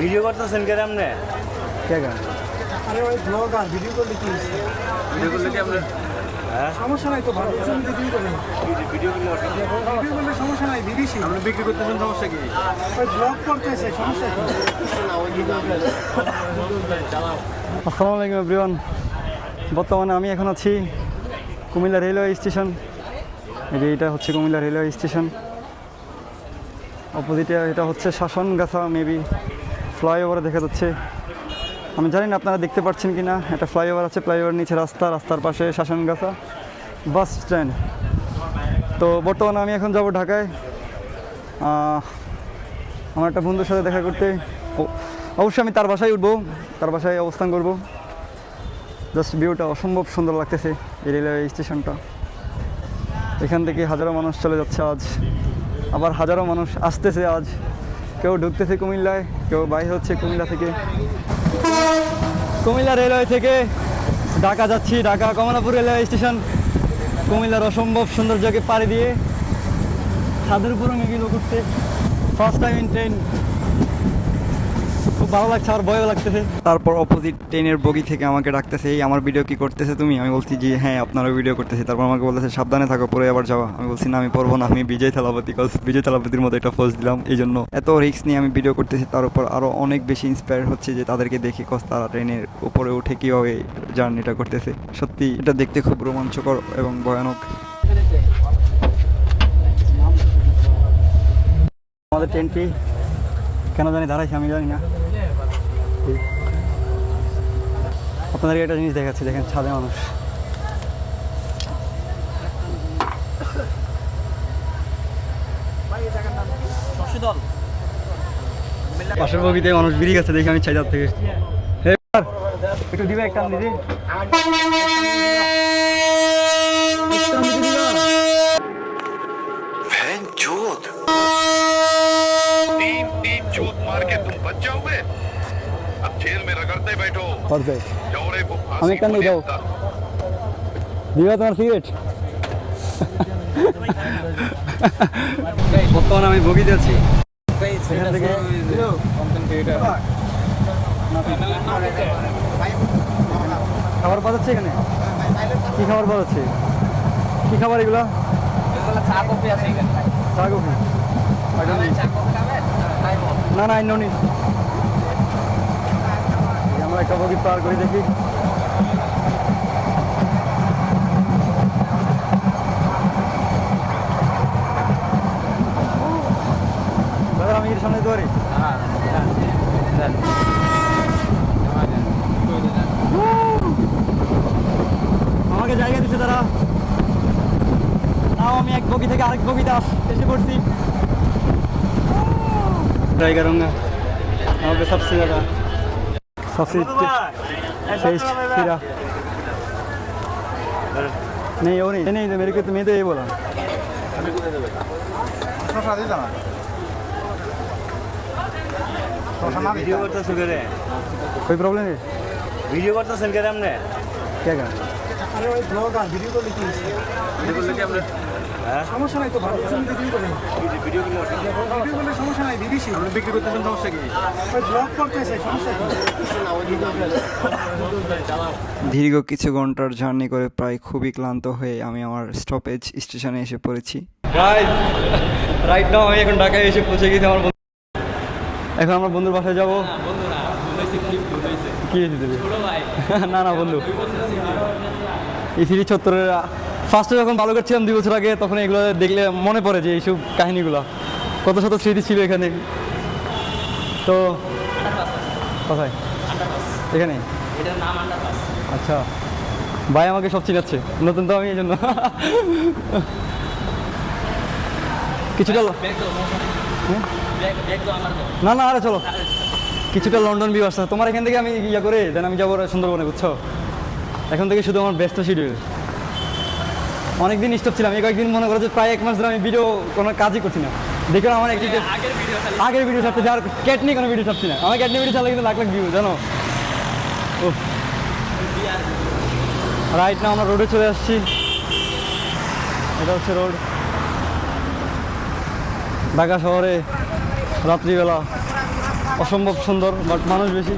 Video করতেছেন কে আপনি? কে গান আরে ওই ভিডিও করলে কি? ভিডিও করলে কি আপনি? হ্যাঁ? সমস্যা নাই তো ভালো করবেন। ভিডিও করলে ভিডিও করলে সমস্যা নাই বিবিসি আপনি বিক্রি করতেছেন সমস্যা কি? ওই ব্লগ করতেছে সমস্যা কি? আসসালামু আলাইকুম এভরিওয়ান বর্তমানে আমি এখন আছি কুমিল্লা রেলওয়ে স্টেশন এই যে এটা হচ্ছে কুমিল্লা রেলওয়ে স্টেশন অপোজিটে এটা হচ্ছে শাসনগাছা মেবি ফ্লাইওভার দেখা যাচ্ছে। আমি জানি না আপনারা দেখতে পাচ্ছেন কি না একটা ফ্লাইওভার আছে ফ্লাইওভার নিচে রাস্তা, রাস্তার পাশে শাসনগাছা, বাস স্ট্যান্ড। তো বর্তমানে আমি এখন যাব ঢাকায়। আমার একটা বন্ধুর সাথে দেখা করতে। অবশ্যই আমি তার বাসায় উঠবো, তার বাসায় অবস্থান করব। জাস্ট ভিউটা অসম্ভব সুন্দর লাগতেছে এই রেলওয়ে স্টেশনটা। এখান থেকে হাজারো মানুষ চলে যাচ্ছে আজ। আবার হাজারো মানুষ আসতেছে আজ। কেউ ঢুকতেছে কুমিল্লায়, কেউ বাইরে হচ্ছে কুমিল্লা থেকে। কুমিল্লা রেলওয়ে থেকে ঢাকা যাচ্ছি, ঢাকা কমলাপুর রেলওয়ে স্টেশন। কুমিল্লার অসম্ভব সৌন্দর্যকে পাড়ি দিয়ে ছাদের উপর মেঘিল করতে ফার্স্ট টাইম ইন ট্রেন ভালো লাগছে আর ভয়ও লাগতেছে। তারপর অপোজিট ট্রেনের বগি থেকে আমাকে ডাকতেছে, এই, আমার ভিডিও কি করতেছে তুমি? আমি বলছি যে হ্যাঁ আপনারা ভিডিও করতেছে। তারপর আমাকে বলতেছে, সাবধানে থাকো পরে আবার যাওয়া। আমি বলছি, না, আমি পড়ব না, আমি বিজয় থালাপতি কজ বিজয় থালাপতির মতো একটা পোস্ট দিলাম। এই জন্য এত রিস্ক নিয়ে আমি ভিডিও করতেছি, তার উপর আরও অনেক বেশি ইন্সপায়ার হচ্ছে যে তাদেরকে দেখে কজ তারা ট্রেনের উপরে উঠে কীভাবে জার্নিটা করতেছে। সত্যি, এটা দেখতে খুব রোমাঞ্চকর এবং ভয়ানক। আমাদের ট্রেনটি কেন জানি দাঁড়াইছে, আমি জানি না। আপনাদেরকে একটা জিনিস দেখাচ্ছি দেখেন ছাদে মানুষ। পাশের বগিতে মানুষ বেরিয়ে গেছে দেখে আমি ছাইদার থেকে। একটু দিবে একটা দিদি তুম হবে বর্তমানে আমি ভুগি যাচ্ছি। খাবার পাওয়া যাচ্ছে এখানে? কী খাবার পাওয়া যাচ্ছে? কি খাবার এগুলো? চা চা কফি। না না আমরা একটা বগি পার করে দেখি দাদা আমি এর সামনে যেতে পারি আমাকে জায়গা দিচ্ছে তারা তাও আমি এক বগি থেকে আরেক বগিতে আস- এসে পড়ছি জায়গা রঙা আমাকে সবসে ज़्यादा सबसे टेस्ट खीरा नहीं वो नहीं नहीं मेरे को तो मैं तो ये बोला ভিডিও করতেছেন কে कोई प्रॉब्लम है ভিডিও করতেছেন কে আপনি क्या क्या আরে ওই ব্লগ আর ভিডিও করলে কি হয়েছে? ভিডিও করলে কি আপনি হ্যাঁ সমস্যা নাই তো ভালো ছবি দিয়ে দিবি ভিডিও করলে সমস্যা নাই বিবিসি বিক্রি করতেছেন সমস্যা কি? ওই ব্লগ করতেছে সমস্যা দীর্ঘ কিছু ঘণ্টার জার্নি করে প্রায় খুবই ক্লান্ত হয়ে আমি আমার স্টপেজ স্টেশনে এসে পড়েছি। রাইট নাও আমি এখন ঢাকায় এসে পৌঁছে গেছি আমার বন্ধু। এখন আমার বন্ধুর বাসায় যাব। কি দিতে না না বন্ধু। এই সিঁড়ি চত্বরের ফার্স্টে যখন ভালো করছিলাম দুই বছর আগে তখন এগুলো দেখলে মনে পড়ে যে এইসব কাহিনীগুলো। কত শত স্মৃতি ছিল এখানে। তো কোথায়? এখানে? আচ্ছা। ভাই আমাকে সব চিনাচ্ছে। নতুন তো আমি এই জন্য। কিছুটা হ্যাঁ? না না আরে চলো। কিছুটা লন্ডন ভিউ আসছে। তোমার এখান থেকে আমি ইয়া করে দেন আমি যাব সুন্দরবনে বুঝছ? এখন থেকে শুধু আমার ব্যস্ত শিডিউল অনেকদিন স্টপ ছিলাম। এই কয়েকদিন মনে করো যে প্রায় এক মাস ধরে আমি ভিডিও কোনো কাজই করছি না। দেখো আমার একটি আগের ভিডিও ছাড়তেছি আর ক্যাট নিয়ে কোনো ভিডিও ছাড়ছি না। আমার ক্যাট নিয়ে ভিডিও ছাড়লে কিন্তু লাখ লাখ ভিউ জানো? রাইট না আমরা রোডে চলে আসছি। এটা হচ্ছে রোড ঢাকা শহরে রাত্রিবেলা অসম্ভব সুন্দর বাট মানুষ বেশি।